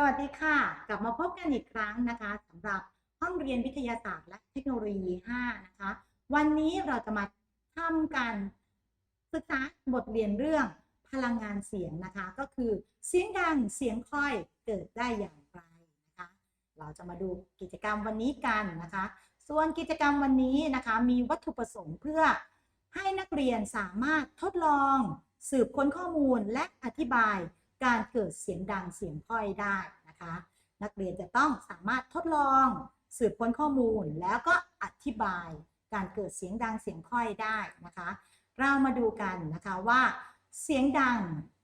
สวัสดีค่ะ กลับมาพบกันอีกครั้งนะคะสำหรับห้องเรียนวิทยาศาสตร์และเทคโนโลยี 5 นะคะ วันนี้เราจะมาทำการศึกษาบทเรียนเรื่องพลังงานเสียงนะคะ ก็คือเสียงดังเสียงค่อยเกิดได้อย่างไรนะคะ เราจะมาดูกิจกรรมวันนี้กันนะคะ ส่วนกิจกรรมวันนี้นะคะ มีวัตถุประสงค์เพื่อให้นักเรียนสามารถทดลอง สืบค้นข้อมูลและอธิบายการเกิดเสียงดังเสียงค่อยได้ นะคะ นักเรียนจะต้องสามารถทดลองสืบค้นข้อมูลแล้วก็อธิบายการเกิดเสียงดังเสียงค่อยได้นะคะ เรามาดูกันนะคะว่าเสียงดัง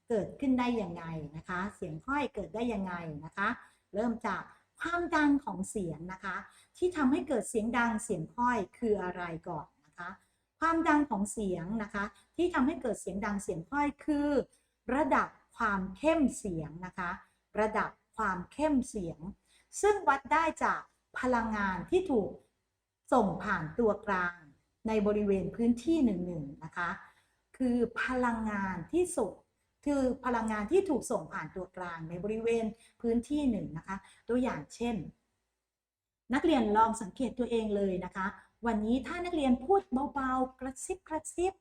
เกิดขึ้นได้ยังไงนะคะ เสียงค่อยเกิดได้ยังไงนะคะ เริ่มจากความดังของเสียงนะคะ ที่ทำให้เกิดเสียงดังเสียงค่อยคืออะไรก่อนนะคะ ความดังของเสียงนะคะ ที่ทำให้เกิดเสียงดังเสียงค่อยคือ ระดับความเข้มเสียงนะคะ ระดับ ความเข้มเสียง ซึ่งวัดได้จากพลังงานที่ถูกส่งผ่านตัวกลางในบริเวณพื้นที่หนึ่งๆนะคะ คือพลังงานที่ส่งคือพลังงานที่ถูกส่งผ่านตัวกลางในบริเวณพื้นที่หนึ่งนะคะ ตัวอย่างเช่น นักเรียนลองสังเกตตัวเองเลยนะคะ วันนี้ถ้านักเรียนพูดเบาๆ กระซิบกระซิบ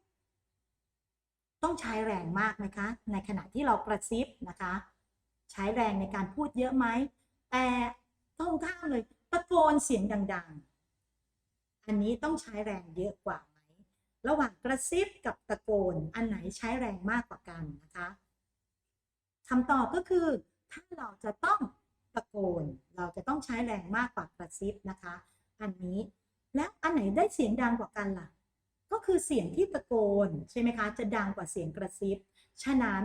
ต้องใช้แรงมากไหมคะ ในขณะที่เรากระซิบนะคะ ใช้แรงในการพูดเยอะไหมแต่ตรงข้ามเลยตะโกนเสียงดัง ๆ อันนี้ต้องใช้แรงเยอะกว่าไหมระหว่างกระซิบกับตะโกนอันไหนใช้แรงมากกว่ากันนะคะคำตอบก็คือ ถ้าเราจะต้องตะโกน เราจะต้องใช้แรงมากกว่ากระซิบนะคะ อันนี้แล้วอันไหนได้เสียงดังกว่ากันล่ะ ก็คือเสียงที่ตะโกนใช่ไหมคะ จะดังกว่าเสียงกระซิบ ฉะนั้น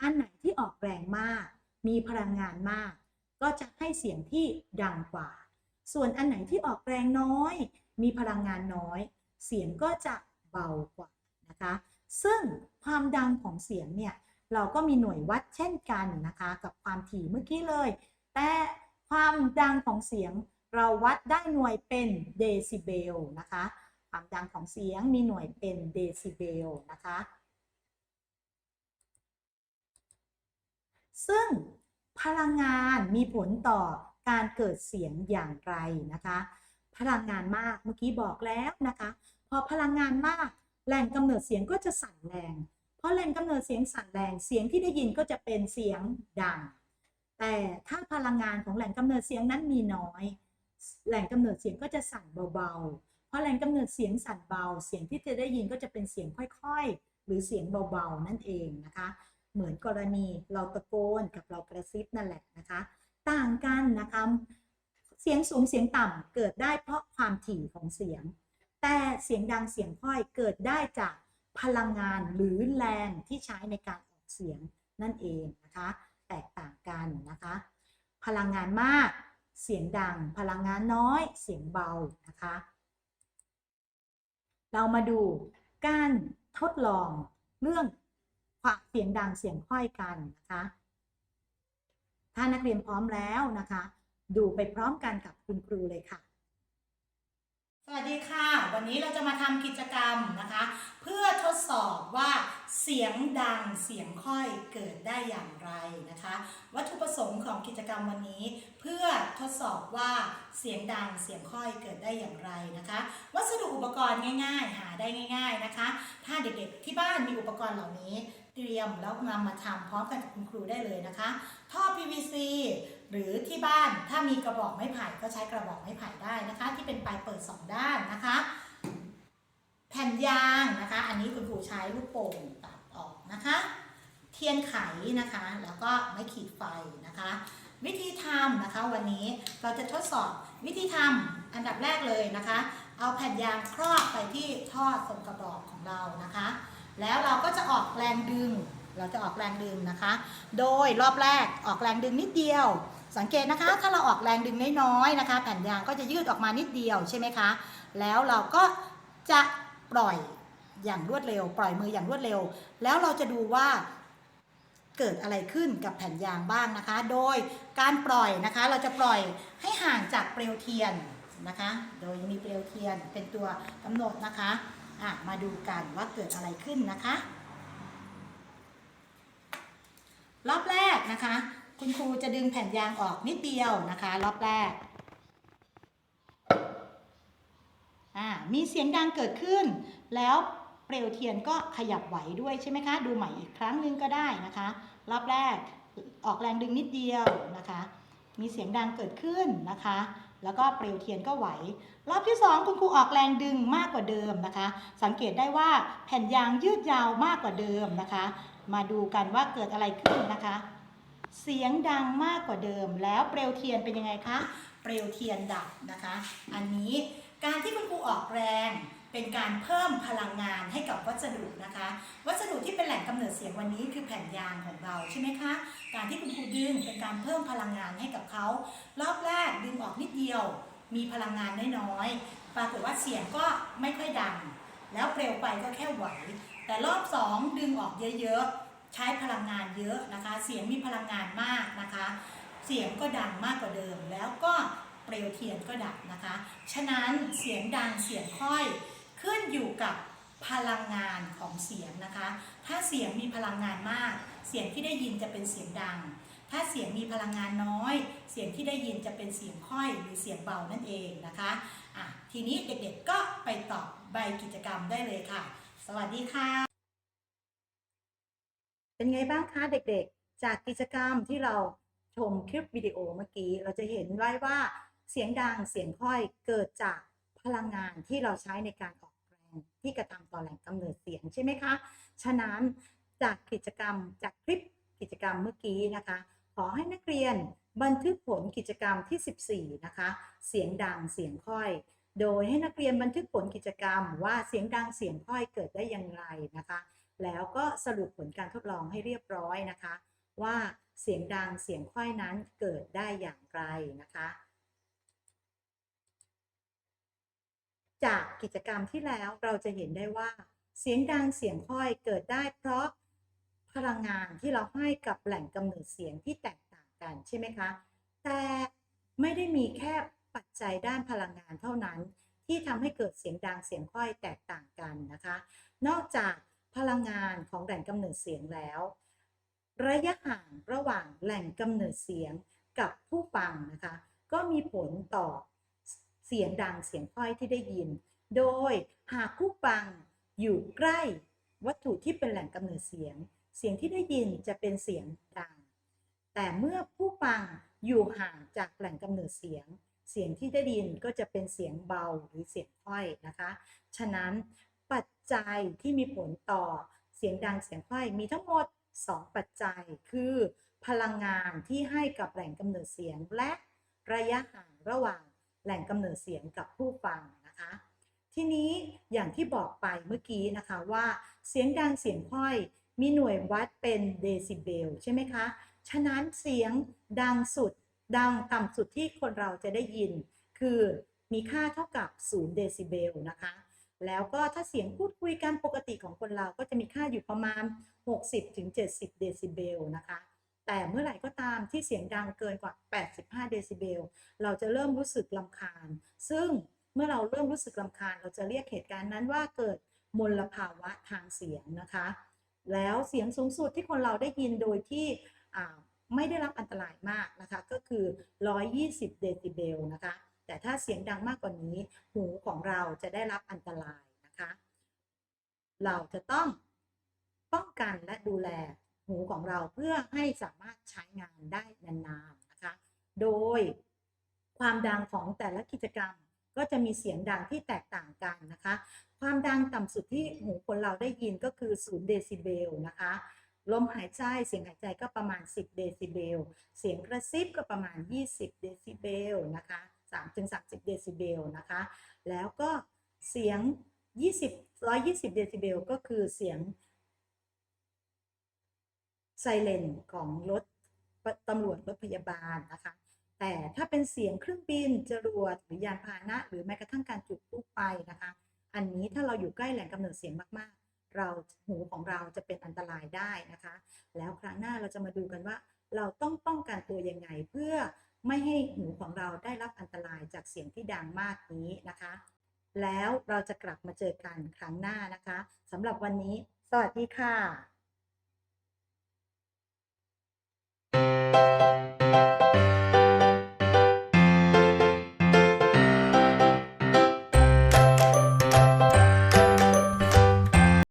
อันไหนที่ออกแรงมาก มีพลังงานมาก ก็จะให้เสียงที่ดังกว่า ส่วนอันไหนที่ออกแรงน้อย มีพลังงานน้อย เสียงก็จะเบากว่านะคะ ซึ่งความดังของเสียงเนี่ยเราก็มีหน่วยวัดเช่นกันนะคะ กับความถี่เมื่อกี้เลย แต่ความดังของเสียงเราวัดได้หน่วยเป็นเดซิเบลนะคะ ความดังของเสียงมีหน่วยเป็นเดซิเบลนะคะ ซึ่งพลังงานมีผลต่อการเกิดเสียงอย่างไรนะคะ พลังงานมากเมื่อกี้บอกแล้วนะคะ พอพลังงานมากแหล่งกำเนิดเสียงก็จะสั่นแรง เพราะแหล่งกำเนิดเสียงสั่นแรงเสียงที่ได้ยินก็จะเป็นเสียงดัง แต่ถ้าพลังงานของแหล่งกำเนิดเสียงนั้นมีน้อย แหล่งกำเนิดเสียงก็จะสั่นเบาๆ เพราะแหล่งกำเนิดเสียงสั่นเบา เสียงที่จะได้ยินก็จะเป็นเสียงค่อยๆ หรือเสียงเบาๆนั่นเองนะคะ เหมือนกรณีเราตะโกนกับเรากระซิบนั่นแหละนะคะ ต่างกันนะคะเสียงสูงเสียงต่ำเกิดได้เพราะความถี่ของเสียง แต่เสียงดังเสียงค่อยเกิดได้จากพลังงานหรือแรงที่ใช้ในการออกเสียงนั่นเองนะคะ แตกต่างกันนะคะ พลังงานมาก เสียงดัง พลังงานน้อย เสียงเบานะคะ เรามาดูการทดลองเรื่อง ความเสียงดังเสียงค่อยกันนะคะ ถ้านักเรียนพร้อมแล้วนะคะ ดูไปพร้อมกันกับคุณครูเลยค่ะ สวัสดีค่ะ วันนี้เราจะมาทำกิจกรรมนะคะ เพื่อทดสอบว่าเสียงดังเสียงค่อยเกิดได้อย่างไรนะคะ วัตถุประสงค์ของกิจกรรมวันนี้ เพื่อทดสอบว่าเสียงดังเสียงค่อยเกิดได้อย่างไรนะคะ วัสดุอุปกรณ์ง่าย ๆ หาได้ง่าย ๆนะคะ ถ้าเด็กๆที่บ้านมีอุปกรณ์เหล่านี้ เตรียมแล้วนำมาทำพร้อมกันกับคุณครูได้เลยนะคะ ท่อ PVC หรือที่บ้านถ้ามีกระบอกไม้ไผ่ก็ใช้กระบอกไม้ไผ่ได้นะคะ ที่เป็นปลายเปิดสองด้านนะคะ แผ่นยางนะคะ อันนี้คุณครูใช้ลูกโป่งตัดออกนะคะ เทียนไขนะคะ แล้วก็ไม้ขีดไฟนะคะ วิธีทำนะคะ วันนี้เราจะทดสอบวิธีทำอันดับแรกเลยนะคะ เอาแผ่นยางครอบไปที่ท่อส่งกระบอกของเรานะคะ แล้วเราก็จะออกแรงดึง เราจะออกแรงดึงนะคะ โดยรอบแรกออกแรงดึงนิดเดียว สังเกตนะคะ ถ้าเราออกแรงดึงน้อยๆนะคะ แผ่นยางก็จะยืดออกมานิดเดียวใช่ไหมคะ แล้วเราก็จะปล่อยอย่างรวดเร็ว ปล่อยมืออย่างรวดเร็ว แล้วเราจะดูว่าเกิดอะไรขึ้นกับแผ่นยางบ้างนะคะ โดยการปล่อยนะคะ เราจะปล่อยให้ห่างจากเปลวเทียนนะคะ โดยมีเปลวเทียนเป็นตัวกำหนดนะคะ อะมาดูกันว่าเกิดอะไรขึ้นนะคะ รอบแรกนะคะ คุณครูจะดึงแผ่นยางออกนิดเดียวนะคะ รอบแรกอ่ามีเสียงดังเกิดขึ้น แล้วเปลวเทียนก็ขยับไหวด้วยใช่ไหมคะ ดูใหม่อีกครั้งนึงก็ได้นะคะ รอบแรกออกแรงดึงนิดเดียวนะคะ มีเสียงดังเกิดขึ้นนะคะ แล้วก็เปลวเทียนก็ไหว รอบที่สองคุณครูออกแรงดึงมากกว่าเดิมนะคะ สังเกตได้ว่าแผ่นยางยืดยาวมากกว่าเดิมนะคะ มาดูกันว่าเกิดอะไรขึ้นนะคะ เสียงดังมากกว่าเดิม แล้วเปลวเทียนเป็นยังไงคะ เปลวเทียนดับนะคะ อันนี้การที่คุณครูออกแรง เป็นการเพิ่มพลังงานให้กับวัสดุนะคะ วัสดุที่เป็นแหล่งกำเนิดเสียงวันนี้คือแผ่นยางของเราใช่ไหมคะ การที่คุณครูดึงเป็นการเพิ่มพลังงานให้กับเขารอบแรกดึงออกนิดเดียว มีพลังงานน้อยๆปรากฏว่าเสียงก็ไม่ค่อยดัง แล้วเปลวไฟก็แค่ไหว แต่รอบสองดึงออกเยอะๆใช้พลังงานเยอะนะคะ เสียงมีพลังงานมากนะคะ เสียงก็ดังมากกว่าเดิมแล้วก็เปลวเทียนก็ดับนะคะ ฉะนั้นเสียงดังเสียงค่อย ขึ้นอยู่กับพลังงานของเสียงนะคะ ถ้าเสียงมีพลังงานมาก เสียงที่ได้ยินจะเป็นเสียงดัง ถ้าเสียงมีพลังงานน้อย เสียงที่ได้ยินจะเป็นเสียงค่อยหรือเสียงเบานั่นเองนะคะอะทีนี้เด็กๆก็ไปตอบใบกิจกรรมได้เลยค่ะ สวัสดีค่ะ เป็นไงบ้างคะเด็กๆ จากกิจกรรมที่เราชมคลิปวิดีโอเมื่อกี้ เราจะเห็นไว้ว่าเสียงดังเสียงค่อยเกิดจากพลังงานที่เราใช้ในการออก แรงที่กระทำต่อแหล่งกำเนิดเสียงใช่ไหมคะ ฉะนั้นจากกิจกรรมจากคลิปกิจกรรมเมื่อกี้นะคะ ขอให้นักเรียนบันทึกผลกิจกรรมที่ 14 นะคะ เสียงดังเสียงค่อย โดยให้นักเรียนบันทึกผลกิจกรรม ว่าเสียงดังเสียงค่อยเกิดได้อย่างไรนะคะ แล้วก็สรุปผลการทดลองให้เรียบร้อยนะคะ ว่าเสียงดังเสียงค่อยนั้นเกิดได้อย่างไรนะคะ จากกิจกรรมที่แล้วเราจะเห็นได้ว่า เสียงดังเสียงค่อยเกิดได้เพราะพลังงานที่เราให้กับแหล่งกำเนิดเสียงที่แตกต่างกันใช่ไหมคะ แต่ไม่ได้มีแค่ปัจจัยด้านพลังงานเท่านั้น ที่ทำให้เกิดเสียงดังเสียงค่อยแตกต่างกันนะคะ นอกจากพลังงานของแหล่งกำเนิดเสียงแล้ว ระยะห่างระหว่างแหล่งกำเนิดเสียงกับผู้ฟังนะคะ ก็มีผลต่อ เสียงดังเสียงค่อยที่ได้ยิน โดยหากผู้ฟังอยู่ใกล้วัตถุที่เป็นแหล่งกำเนิดเสียง เสียงที่ได้ยินจะเป็นเสียงดัง แต่เมื่อผู้ฟังอยู่ห่างจากแหล่งกำเนิดเสียง เสียงที่ได้ยินก็จะเป็นเสียงเบาหรือเสียงค่อยนะคะ ฉะนั้นปัจจัยที่มีผลต่อเสียงดังเสียงค่อยมีทั้งหมด 2 ปัจจัยคือพลังงานที่ให้กับแหล่งกำเนิดเสียงและระยะห่างระหว่าง แหล่งกำเนิดเสียงกับผู้ฟังนะคะ ทีนี้อย่างที่บอกไปเมื่อกี้นะคะว่าเสียงดังเสียงค่อย มีหน่วยวัดเป็นเดซิเบลใช่ไหมคะ ฉะนั้นเสียงดังสุดดังต่ำสุดที่คนเราจะได้ยิน คือมีค่าเท่ากับ0เดซิเบลนะคะ แล้วก็ถ้าเสียงพูดคุยกันปกติของคนเราก็จะมีค่าอยู่ประมาณ 60-70 เดซิเบลนะคะ แต่เมื่อไหร่ก็ตามที่เสียงดังเกินกว่า 85 เดซิเบล เราจะเริ่มรู้สึกลำคาญ ซึ่งเมื่อเราเริ่มรู้สึกลำคาญ เราจะเรียกเหตุการณ์นั้นว่าเกิดมลภาวะทางเสียงนะคะ แล้วเสียงสูงสุดที่คนเราได้ยินโดยที่ไม่ได้รับอันตรายมากนะคะ ก็คือ 120 เดซิเบลนะคะ แต่ถ้าเสียงดังมากกว่านี้ หูของเราจะได้รับอันตรายนะคะ เราจะต้องป้องกันและดูแล หูของเราเพื่อให้สามารถใช้งานได้นานๆนะคะ โดยความดังของแต่ละกิจกรรมก็จะมีเสียงดังที่แตกต่างกันนะคะ ความดังต่ำสุดที่หูคนเราได้ยินก็คือ0เดซิเบลนะคะลมหายใจเสียงหายใจก็ประมาณ 10 เดซิเบล เสียงกระซิบก็ประมาณ 20 เดซิเบลนะคะ3ถึง30 เดซิเบลนะคะ แล้วก็เสียง 20 120 เดซิเบลก็คือเสียง ไซเรนของรถตำรวจรถพยาบาลนะคะ แต่ถ้าเป็นเสียงเครื่องบินจรวดหรือยานพาหนะ หรือแม้กระทั่งการจุดพลุไฟนะคะ อันนี้ถ้าเราอยู่ใกล้แหล่งกำเนิดเสียงมากๆ เราหูของเราจะเป็นอันตรายได้นะคะ แล้วครั้งหน้าเราจะมาดูกันว่า เราต้องป้องกันตัวยังไงเพื่อไม่ให้หูของเราได้รับอันตรายจากเสียงที่ดังมากนี้นะคะ แล้วเราจะกลับมาเจอกันครั้งหน้านะคะสำหรับวันนี้ สวัสดีค่ะ Música